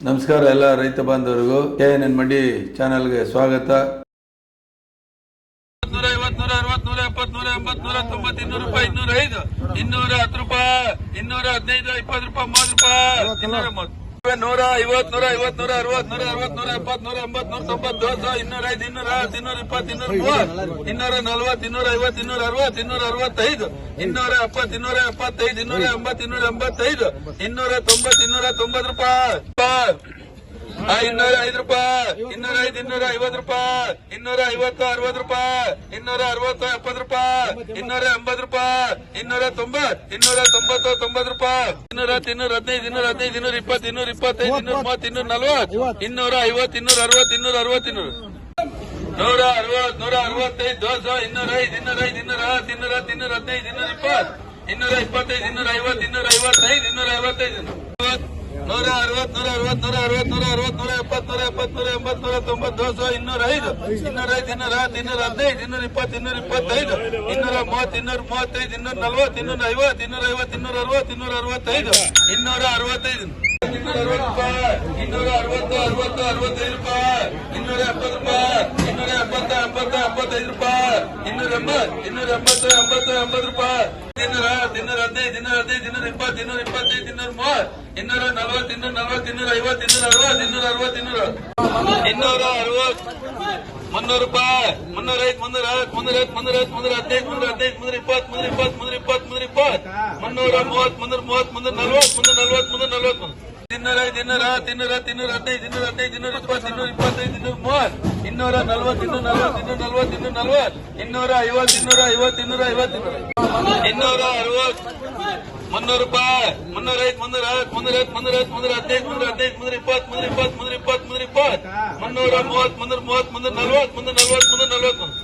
ನಮಸ್ಕಾರ ಎಲ್ಲ ರೈತ ಬಾಂಧವರಿಗೂ. ಕೆ ಎನ್ ಎನ್ ಮಡಿ ಚಾನೆಲ್ಗೆ ಸ್ವಾಗತ. ನೂರ ಐವತ್ ನೂರ ಅರವತ್ ನೂರ ಎಪ್ಪತ್ ಇನ್ನೂರು ರೂಪಾಯಿ ಇನ್ನೂರ ಐದು ಇನ್ನೂರ ಹತ್ತು ರೂಪಾಯಿ, ಇನ್ನೂರ ಹದಿನೈದು, ಇಪ್ಪತ್ತು ರೂಪಾಯಿ, ಮೂವತ್ತು ರೂಪಾಯಿ ನೂರ ಐವತ್ ನೂರ ಐವತ್ ನೂರ ಅರವತ್ ನೂರ ಅರವತ್ ನೂರ ಎಪ್ಪತ್ ನೂರ ಎಂಬತ್ ನೂರ ತೊಂಬತ್ ದೋಸ ಇನ್ನೂರ ಐದು ಇನ್ನೂರ ಹತ್ತು, ಇನ್ನೂರ ಇಪ್ಪತ್ತು, ಇನ್ನೂರ ಮೂವತ್ತು, ಇನ್ನೂರ ನಲ್ವತ್ ಇನ್ನೂರ ಐವತ್ ಇನ್ನೂರ ಅರವತ್ ಇನ್ನೂರ ಅರವತ್ತೈದು, ಇನ್ನೂರ ಎಪ್ಪತ್ ಇನ್ನೂರ ಎಪ್ಪತ್ತೈದು, ಇನ್ನೂರ ಎಂಬತ್ ಇನ್ನೂರ ಎಂಬತ್ತೈದು, ಇನ್ನೂರ ತೊಂಬತ್ ಇನ್ನೂರ ತೊಂಬತ್ ರೂಪಾಯಿ. ಇನ್ನೂರ ಐದು ರೂಪಾಯಿ ಇನ್ನೂರ ಐದು ಇನ್ನೂರ ಐವತ್ತು ರೂಪಾಯಿ ಇನ್ನೂರ ಐವತ್ತು ಅರವತ್ತು ರೂಪಾಯಿ ಇನ್ನೂರ ಅರವತ್ತು ಎಪ್ಪತ್ತು ರೂಪಾಯಿ ಇನ್ನೂರ ಎಂಬತ್ತು ರೂಪಾಯಿ ಇನ್ನೂರ ತೊಂಬತ್ ಇನ್ನೂರ ತೊಂಬತ್ತು ತೊಂಬತ್ತು ರೂಪಾಯಿ ಇನ್ನೂರ ಇನ್ನೂರ ಹದಿನೈದು ಇನ್ನೂರ ಹದಿನೈದು ಇನ್ನೂರ ಇಪ್ಪತ್ತು ಇನ್ನೂರ ಇಪ್ಪತ್ತೈದು ಇನ್ನೂರ ಮೂವತ್ತು ಇನ್ನೂರ ನಲ್ವತ್ತು ಇನ್ನೂರ ಐವತ್ತು ಇನ್ನೂರ ಅರವತ್ತು ಇನ್ನೂರ ಅರವತ್ತು ಇನ್ನೂರ ನೂರ ಅರವತ್ ನೂರ ಅರವತ್ತೈದು ದೋಸೆ ಇನ್ನೂರ ಐದು ಇನ್ನೂರ ಐದು ಇನ್ನೂರ ಹತ್ತು ಇನ್ನೂರ ಹತ್ತು ಇನ್ನೂರ ಹದಿನೈದು ಇನ್ನೂರ ಇಪ್ಪತ್ತು ಇನ್ನೂರ ಇಪ್ಪತ್ತೈದು ಇನ್ನೂರ ಐವತ್ತು ಇನ್ನೂರ ಐವತ್ತೈದು ಇನ್ನೂರ ಐವತ್ತೈದು ನೂರ ಅರವತ್ ನೂರ ಅರವತ್ ನೂರ ಅರವತ್ ನೂರ ಅರವತ್, ನೂರ ಎಪ್ಪತ್ ನೂರ ಎಪ್ಪತ್, ನೂರ ಎಂಬತ್, ನೂರ ತೊಂಬತ್ ದೋಸ ಇನ್ನೂರ ಐದು. ಇನ್ನೂರ ಐದು, ಇನ್ನೂರ ಹತ್ತು, ಇನ್ನೂರ ಹದಿನೈದು, ಇನ್ನೂರ ಇಪ್ಪತ್ತು, ಇನ್ನೂರ ಇಪ್ಪತ್ತೈದು. ಇನ್ನೂರ ಮೂವತ್ತು, ಇನ್ನೂರ ಮೂವತ್ತೈದು, ಇನ್ನೂರ ನಲ್ವತ್ತು, ಇನ್ನೂರ ಐವತ್ತು ಇನ್ನೂರ ಐವತ್ತು, ಇನ್ನೂರ ಅರವತ್ತು, ಇನ್ನೂರ ಅರವತ್ತೈದು. ಇನ್ನೂರ ಅರವತ್ತೈದು. ಇನ್ನೂರ ಅರವತ್ತು ರೂಪಾಯಿ ಇನ್ನೂರ ಅರವತ್ತು ಅರವತ್ತು, ಅರವತ್ತೈದು ರೂಪಾಯಿ. ಇನ್ನೂರ ಎಪ್ಪತ್ತ ಎಪ್ಪತ್ತೈದು ರೂಪಾಯಿ. ಇನ್ನೂರ ಎಂಬತ್ತು ಇನ್ನೂರ ಎಂಬತ್ತು ಎಂಬತ್ತು ಎಂಬತ್ತು ರೂಪಾಯಿ. ಇನ್ನೂರ ಇನ್ನೂರ ಹದಿನೈದು ಇನ್ನೂರ ಹದಿನೈದು, ಇನ್ನೂರ ಇಪ್ಪತ್ತು, ಇನ್ನೂರ ಇಪ್ಪತ್ತೈದು ಇನ್ನೂರ ಮೂವತ್ ಇನ್ನೂರ ನಲವತ್ತು ಇನ್ನೂರ ನಲವತ್ತು, ಇನ್ನೂರ ಐವತ್ತು, ಇನ್ನೂರ ಅರವತ್ತು ಇನ್ನೂರ ಅರವತ್ತು, ಇನ್ನೂರ ಇನ್ನೂರ ಅರವತ್ತು. ಮುನ್ನೂರು ರೂಪಾಯಿ. ಮುನ್ನೂರ ಐದು, ಮುನ್ನೂರ ಹತ್ತು ಮುನ್ನೂರ ಹತ್ತು ಮುನ್ನೂರ ಹತ್ತು, ಮುನ್ನೂರ ಹದಿನೈದು ಮುನ್ನೂರ ಹದಿನೈದು, ಮುನ್ನೂರ ಇಪ್ಪತ್ತು ಮುನ್ನೂರ ಇಪ್ಪತ್ತು ಮುನ್ನೂರ ಇಪ್ಪತ್ತು ಮುನ್ನೂರ ಇಪ್ಪತ್ತು. ಮುನ್ನೂರ ಮೂವತ್ತು, ಮುನ್ನೂರ ಮುನ್ನೂರ ನಲ್ವತ್ತು ಮುನ್ನೂರ ನಲ್ವತ್ತು ಮುನ್ನೂರ ನಲ್ವತ್ತು. ಇನ್ನೂರ ಐದು, ಇನ್ನೂರ ಹತ್ತು ಹದಿನೈದು ಹದಿನೈದು ಇಪ್ಪತ್ತು ಇಪ್ಪತ್ತೈದು, ಇನ್ನೂರ ಮೂವತ್ತು. ಇನ್ನೂರ ನಲ್ವತ್ತು ಇನ್ನೂರ ನಲ್ವತ್ತು ನಲ್ವತ್ತು, ಇನ್ನೂರ ನಲ್ವತ್ತು. ಇನ್ನೂರ ಐವತ್ತು ಇನ್ನೂರ ಐವತ್ತು ಇನ್ನೂರ ಐವತ್ತು. ಇನ್ನೂರ ಅರವತ್ತು. ಮುನ್ನೂರು ರೂಪಾಯಿ. ಮುನ್ನೂರ ಐದು ಮುನ್ನೂರ ಹತ್ತು ಮುನ್ನೂರ ಹತ್ತು ಮುನ್ನೂರ ಹತ್ತು ಮುನ್ನೂರ ಹದಿನೈದು ಮುನ್ನೂರ ಹದಿನೈದು, ಮುನ್ನೂರ ಇಪ್ಪತ್ತು ಮುನ್ನೂರ ಇಪ್ಪತ್ತು ಮುನ್ನೂರ ಇಪ್ಪತ್ತು ಮುನ್ನೂರ ಇಪ್ಪತ್ತು, ಮುನ್ನೂರ ಮೂವತ್ತು ಮುನ್ನೂರ ಮೂವತ್ತು, ಮುನ್ನೂರ ನಲ್ವತ್ತು ಮುನ್ನೂರ ನಲ್ವತ್ತು, ಮುನ್ನೂರ